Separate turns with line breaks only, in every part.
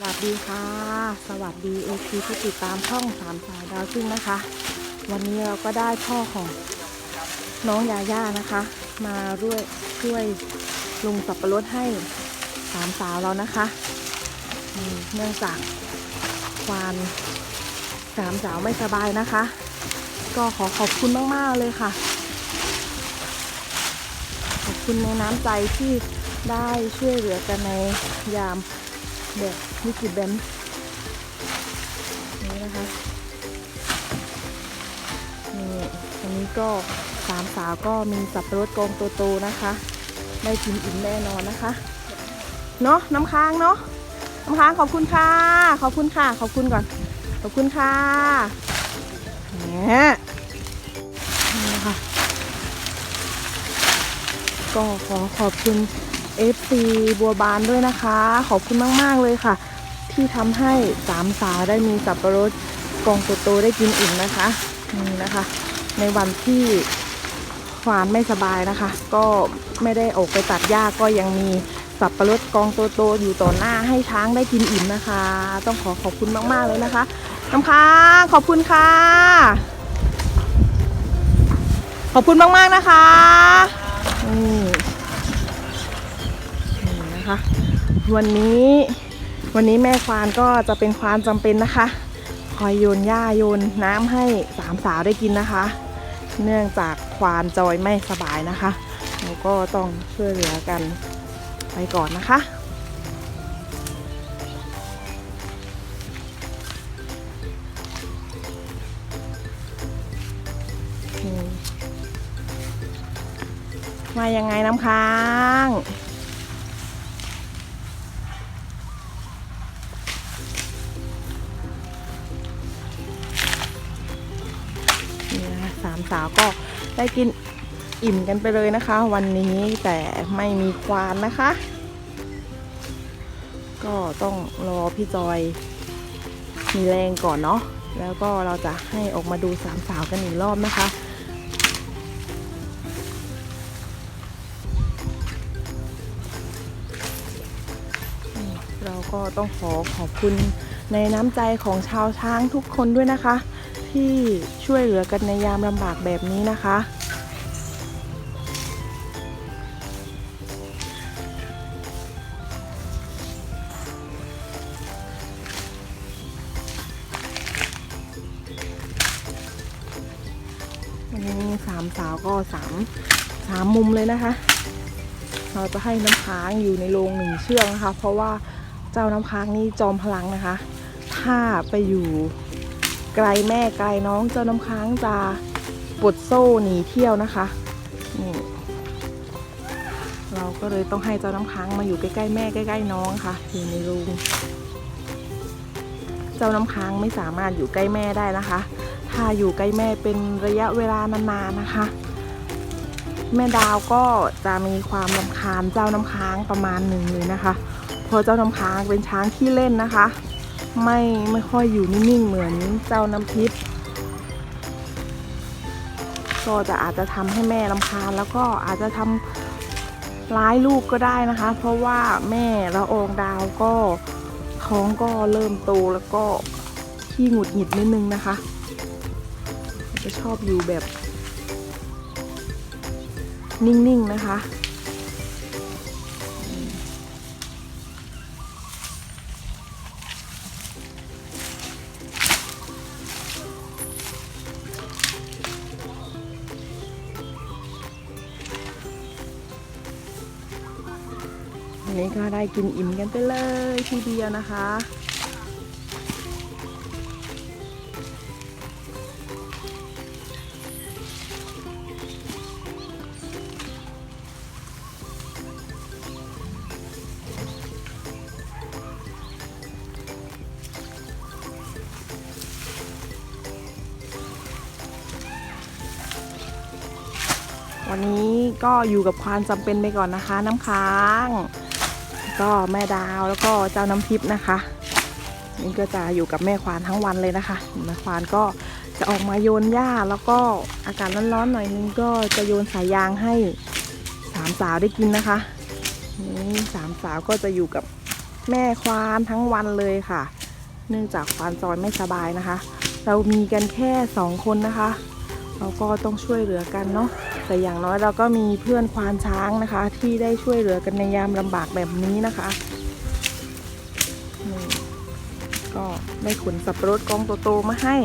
สวัสดีค่ะ สวัสดีเอซีที่ติดตามช่องสามสายดาวซึ่งนะคะ วันนี้เราก็ได้พ่อของน้องยาย่านะคะ มาร่วยช่วยลุงสับปะรดให้สามสาวเรานะคะเนื่องจากควานสามสาวไม่สบายนะคะ ก็ขอขอบคุณมากๆเลยค่ะ ขอบคุณในน้ำใจที่ได้ช่วยเหลือกันในยาม แบบวิกฤตแบบนี้นะคะนี่อันนี้ก็สามสาวก็มีสับปะรดกองโตๆนะคะ ได้กินอิ่มแน่นอนนะคะ เนาะน้ำค้างเนาะน้ำค้างขอบคุณค่ะ ขอบคุณค่ะ ขอบคุณก่อน ขอบคุณค่ะเนี่ยนี่นะคะก็ขอขอบคุณ FC บัวบานด้วยนะคะ ขอบคุณมาก ๆ เลยค่ะ ที่ทำให้สามสาวได้มีสับปะรดกองโตๆได้กินอิ่มนะคะนี่นะคะ ในวันที่ควานไม่สบายนะคะ ก็ไม่ได้ออกไปตัดหญ้าก็ยังมีสับปะรดกองโตๆอยู่ต่อหน้าให้ช้างได้กินอิ่มนะคะ ต้องขอขอบคุณมาก ๆ เลยนะคะน้ำค้างขอบคุณค่ะ ขอบคุณมาก ๆ นะคะนี่ นะคะ วันนี้วันนี้แม่ควานก็จะเป็นควานจำเป็นนะคะ คอยโยนหญ้าโยนน้ำให้สามสาวได้กินนะคะ เนื่องจากควานจอยไม่สบายนะคะเราก็ต้องช่วยเหลือกันไปก่อนนะคะมมายังไงน้ำค้าง นี่นะคะสามสาวก็ได้กินอิ่มกันไปเลยนะคะ วันนี้แต่ไม่มีควานนะคะ ก็ต้องรอพี่จอยมีแรงก่อนเนาะแล้วก็เราจะให้ออกมาดูสามสาวกันอีกรอบนะคะ เราก็ต้องขอขอบคุณในน้ำใจของชาวช้างทุกคนด้วยนะคะ ที่ช่วยเหลือกันในยามลำบากแบบนี้นะคะวันนี้สามสาวก็สามสามมุมเลยนะคะ เราจะให้น้ำค้างอยู่ในโรงหนึ่งเชือกนะคะ เพราะว่า เจ้าน้ำค้างนี่จอมพลังนะคะ ถ้าไปอยู่ไกลแม่ไกลน้องเจ้าน้ำค้างจะปลดโซ่หนีเที่ยวนะคะนี่เราก็เลยต้องให้เจ้าน้ำค้างมาอยู่ใกล้ๆแม่ใกล้ๆน้องค่ะอยู่ในรงเจ้าน้ำค้างไม่สามารถอยู่ใกล้แม่ได้นะคะ ถ้าอยู่ใกล้แม่เป็นระยะเวลานานๆนะคะ แม่ดาวก็จะมีความรำคาญเจ้าน้ำค้างประมาณหนึ่งเลยนะคะ เพราะเจ้าน้ำค้างเป็นช้างที่เล่นนะคะ ไม่ไม่ค่อยอยู่นิ่งๆเหมือนเจ้าน้ำทิพย์ก็จะอาจจะทำให้แม่รำคาญแล้วก็อาจจะทำร้ายลูกก็ได้นะคะ เพราะว่าแม่ละอองดาวก็ท้องก็เริ่มโตแล้วก็ขี้หงุดหงิดนิดนึงนะคะ จะชอบอยู่แบบนิ่งๆนะคะ นนี้ก็ได้กินอิ่มกันไปเลยทีเดียวนะคะ วันนี้ก็อยู่กับความจำเป็นไปก่อนนะคะน้ำค้าง ก็แม่ดาวแล้วก็เจ้าน้ำทิพย์นะคะ นี่ก็จะอยู่กับแม่ควานทั้งวันเลยนะคะแม่ควานก็จะออกมาโยนหญ้าแล้วก็อากาศร้อนๆหน่อยนึงก็จะโยนสายยางให้สามสาวได้กินนะคะนี่สามสาวก็จะอยู่กับแม่ควานทั้งวันเลยค่ะ เนื่องจากควานจอยไม่สบายนะคะ เรามีกันแค่สองคนนะคะ เราก็ต้องช่วยเหลือกันเนาะแต่อย่างน้อยเราก็มีเพื่อนควานช้างนะคะ ที่ได้ช่วยเหลือกันในยามลำบากแบบนี้นะคะนี่ก็ได้ขนสับปะรดกองโตๆมาให้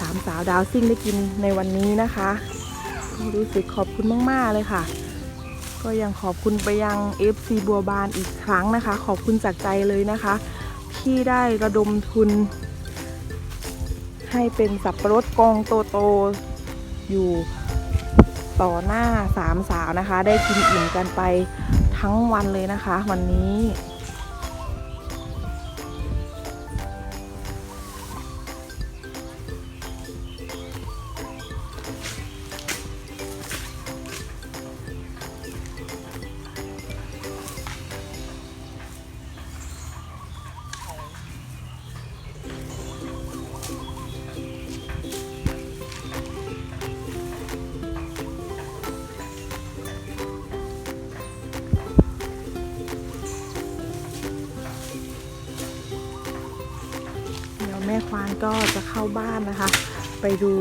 สามสาวดาวซิ่งได้กินในวันนี้นะคะรู้สึกขอบคุณมาก ๆ เลยค่ะ ก็ยังขอบคุณไปยัง FC บัวบานอีกครั้งนะคะ ขอบคุณจากใจเลยนะคะ ที่ได้ระดมทุน ให้เป็นสับปะรดกองโตๆ อยู่ต่อหน้าสามสาวนะคะ ได้กินอิ่มกันไปทั้งวันเลยนะคะ วันนี้ ม่ควานก็จะเข้าบ้านนะคะ ไปดู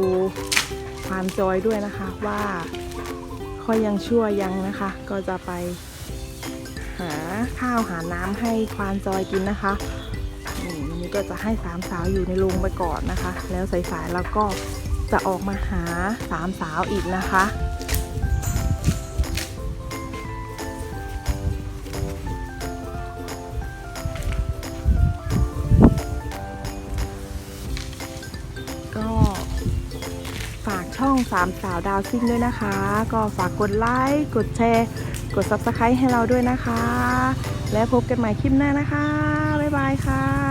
ควานจอยด้วยนะคะว่าค่อยยังชั่วยังนะคะ ก็จะไปหาข้าวหาน้ำให้ควานจอยกินนะคะนี่ก็จะให้สามสาวอยู่ในโรงไปก่อนนะคะ แล้วสายๆแล้วก็จะออกมาหาสามสาวอีกนะคะ ช่องสามสาวดาวซิ่งด้วยนะคะ ก็ฝากกดไลค์กดแชร์ กด subscribe ให้เราด้วยนะคะ และพบกันใหม่คลิปหน้านะคะ บ๊ายบายค่ะ